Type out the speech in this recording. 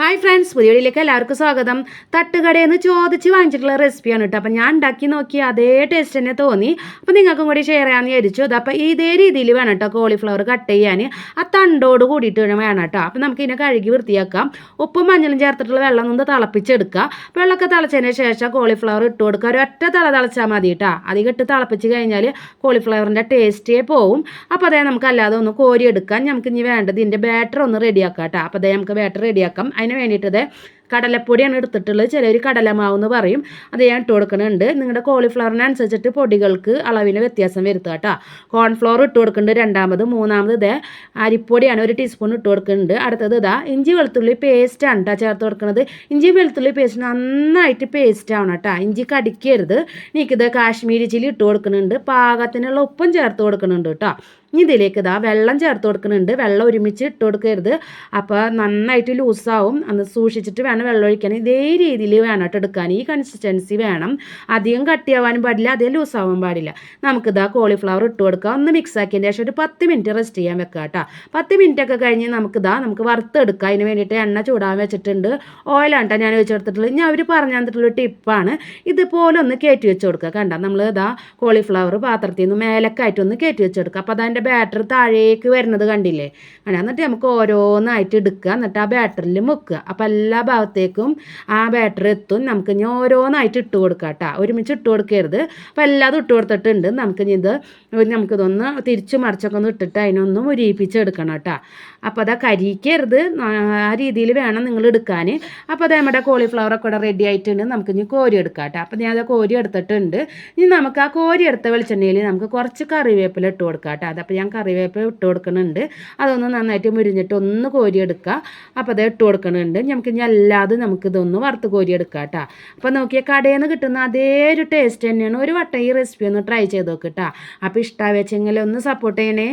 Hi friends പുതിയ വീഡിയോയിലേക്ക് എല്ലാവർക്കും സ്വാഗതം. തട്ടുകടയിൽ നിന്ന് ചോദിച്ച് വാങ്ങിച്ചിട്ടുള്ള റെസിപ്പിയാണ് കേട്ടോ അപ്പോൾ ഞാൻ ഉണ്ടാക്കി നോക്കി അതേ ടേസ്റ്റ് തന്നെ തോന്നി. അപ്പോൾ നിങ്ങൾക്കും കൂടി ഷെയർ ചെയ്യാമെന്ന് വിചാരിച്ചു. അത് അപ്പോൾ ഇതേ രീതിയിൽ വേണം കേട്ടോ കോളിഫ്ലവർ കട്ട് ചെയ്യാൻ ആ തണ്ടോട് കൂടിയിട്ട് വേണം വേണം കേട്ടോ അപ്പോൾ നമുക്ക് ഇതിനെ കഴുകി വൃത്തിയാക്കാം. ഉപ്പും മഞ്ഞളും ചേർത്തിട്ടുള്ള വെള്ളം കൊണ്ട് തിളപ്പിച്ചെടുക്കുക. വെള്ളമൊക്കെ തിളച്ചതിന് ശേഷം കോളിഫ്ലവർ ഇട്ട് കൊടുക്കുക. ഒരൊറ്റ തള തിളച്ചാൽ മതി കേട്ടോ അധികം ഇട്ട് തിളപ്പിച്ച് കഴിഞ്ഞാൽ കോളിഫ്ലവറിന്റെ ടേസ്റ്റേ പോവും. അപ്പോൾ അതേ നമുക്ക് അല്ലാതെ ഒന്ന് കോരിയെടുക്കാം. നമുക്ക് ഇനി വേണ്ടത് ഇതിന്റെ ബാറ്റർ ഒന്ന് റെഡിയാക്കാം കേട്ടോ അപ്പോൾ അതേ നമുക്ക് ബാറ്റർ റെഡിയാക്കാം അതിന് വേണ്ടിയിട്ട് ദേ കടലപ്പൊടിയാണ് എടുത്തിട്ടുള്ളത്. ചിലർ കടലമാവ് എന്ന് പറയും. അത് ഞാൻ ഇട്ട് കൊടുക്കുന്നുണ്ട്. നിങ്ങളുടെ കോളിഫ്ലവറിനനുസരിച്ചിട്ട് പൊടികൾക്ക് അളവിന് വ്യത്യാസം വരുത്തുക കേട്ടോ കോൺഫ്ലോർ ഇട്ട് കൊടുക്കുന്നുണ്ട് രണ്ടാമത്. മൂന്നാമത് ഇതേ അരിപ്പൊടിയാണ് ഒരു ടീസ്പൂൺ ഇട്ട് കൊടുക്കുന്നുണ്ട്. അടുത്തത് ഇതാ ഇഞ്ചി വെളുത്തുള്ളി പേസ്റ്റാണ് കേട്ടോ ചേർത്ത് കൊടുക്കുന്നത് ഇഞ്ചി വെളുത്തുള്ളി പേസ്റ്റ് നന്നായിട്ട് പേസ്റ്റ് ആവണം കേട്ടോ ഇഞ്ചി കടിക്കരുത്. എനിക്കിത് കാശ്മീരി ചില്ലി ഇട്ട് കൊടുക്കുന്നുണ്ട്. പാകത്തിനുള്ള ഉപ്പും ചേർത്ത് കൊടുക്കുന്നുണ്ട് കേട്ടോ ഇനി ഇതിലേക്ക് ഇതാ വെള്ളം ചേർത്ത് കൊടുക്കുന്നുണ്ട്. വെള്ളം ഒരുമിച്ച് ഇട്ട് കൊടുക്കരുത്. അപ്പോൾ നന്നായിട്ട് ലൂസാവും. അന്ന് സൂക്ഷിച്ചിട്ട് വേണം വെള്ളം ഒഴിക്കാൻ ഇതേ രീതിയിൽ വേണം കേട്ടോ എടുക്കാൻ. ഈ കൺസിസ്റ്റൻസി വേണം. അധികം കട്ടിയാവാനും പാടില്ല അധികം ലൂസാവാൻ പാടില്ല. നമുക്കിതാ കോളിഫ്ലവർ ഇട്ട് കൊടുക്കുക ഒന്ന് മിക്സ് ആക്കിയതിന് ശേഷം ഒരു പത്ത് മിനിറ്റ് റെസ്റ്റ് ചെയ്യാൻ വെക്കുക കേട്ടോ. പത്ത് മിനിറ്റ് ഒക്കെ കഴിഞ്ഞ് നമുക്കിതാ നമുക്ക് വറുത്തെടുക്കുക അതിന് വേണ്ടിയിട്ട് എണ്ണ ചൂടാൻ വെച്ചിട്ടുണ്ട്. ഓയിലാണ് കേട്ടോ ഞാൻ വെച്ച് കൊടുത്തിട്ടുള്ളത്. ഞാൻ അവർ പറഞ്ഞു തന്നിട്ടുള്ള ടിപ്പാണ് ഇതുപോലെ ഒന്ന് കയറ്റി വെച്ച് കൊടുക്കുക കണ്ട? നമ്മൾ ഇതാ കോളിഫ്ലവർ പാത്രത്തിൽ നിന്ന് മേലക്കായിട്ട് ഒന്ന് കയറ്റി വെച്ച് കൊടുക്കുക. അപ്പോൾ അതിന്റെ ബാറ്റർ താഴേക്ക് വരുന്നത് കണ്ടില്ലേ? എന്നിട്ട് നമുക്ക് ഓരോന്നായിട്ട് എടുക്കുക. എന്നിട്ട് ആ ബാറ്ററിൽ മുക്കുക. അപ്പോൾ എല്ലാ ഭാഗത്തേക്കും ആ ബാറ്റർ എത്തും. നമുക്ക് ഇനി ഓരോന്നായിട്ട് ഇട്ട് കൊടുക്കാം കേട്ടോ ഒരുമിച്ച് ഇട്ട് കൊടുക്കരുത്. അപ്പോൾ എല്ലാതും ഇട്ട് കൊടുത്തിട്ടുണ്ട്. നമുക്ക് ഇനി ഇത് നമുക്കിതൊന്ന് തിരിച്ചു മറിച്ചൊക്കെ ഒന്ന് ഇട്ടിട്ട് അതിനൊന്ന് മുരിയിപ്പിച്ചെടുക്കണം കേട്ടോ അപ്പോൾ അതാ കരിക്കരുത്. ആ രീതിയിൽ വേണം നിങ്ങൾ എടുക്കാൻ അപ്പോൾ അത് നമ്മുടെ കോളിഫ്ലവറൊക്കെ ഇവിടെ റെഡി ആയിട്ടുണ്ട്. നമുക്ക് ഇനി കോരി എടുക്കാം കേട്ടോ അപ്പോൾ ഞാൻ അത് കോരി എടുത്തിട്ടുണ്ട്. ഇനി നമുക്ക് ആ കോരി എടുത്ത വെളിച്ചെണ്ണയിൽ നമുക്ക് കുറച്ച് കറിവേപ്പില ഇട്ട് കൊടുക്കാം കേട്ടോ അതപ്പോൾ ഞാൻ കറിവേപ്പില ഇട്ട് കൊടുക്കുന്നുണ്ട്. അതൊന്ന് നന്നായിട്ട് മുരിഞ്ഞിട്ട് ഒന്ന് കോരി എടുക്കുക അപ്പോൾ അത് ഇട്ട് കൊടുക്കുന്നുണ്ട്. നമുക്ക് ഇനി അല്ലാതെ നമുക്കിതൊന്ന് വറുത്ത് കോരിയെടുക്കാം കേട്ടോ അപ്പോൾ നോക്കിയാൽ കടയിൽ നിന്ന് കിട്ടുന്ന അതേ ഒരു ടേസ്റ്റ് തന്നെയാണ് ഒരു വട്ടം ഈ റെസിപ്പി ഒന്ന് ട്രൈ ചെയ്ത് നോക്ക് കേട്ടോ അപ്പോൾ ഇഷ്ടമായി വെച്ചെങ്കിൽ ഒന്ന് സപ്പോർട്ട് ചെയ്യണേ.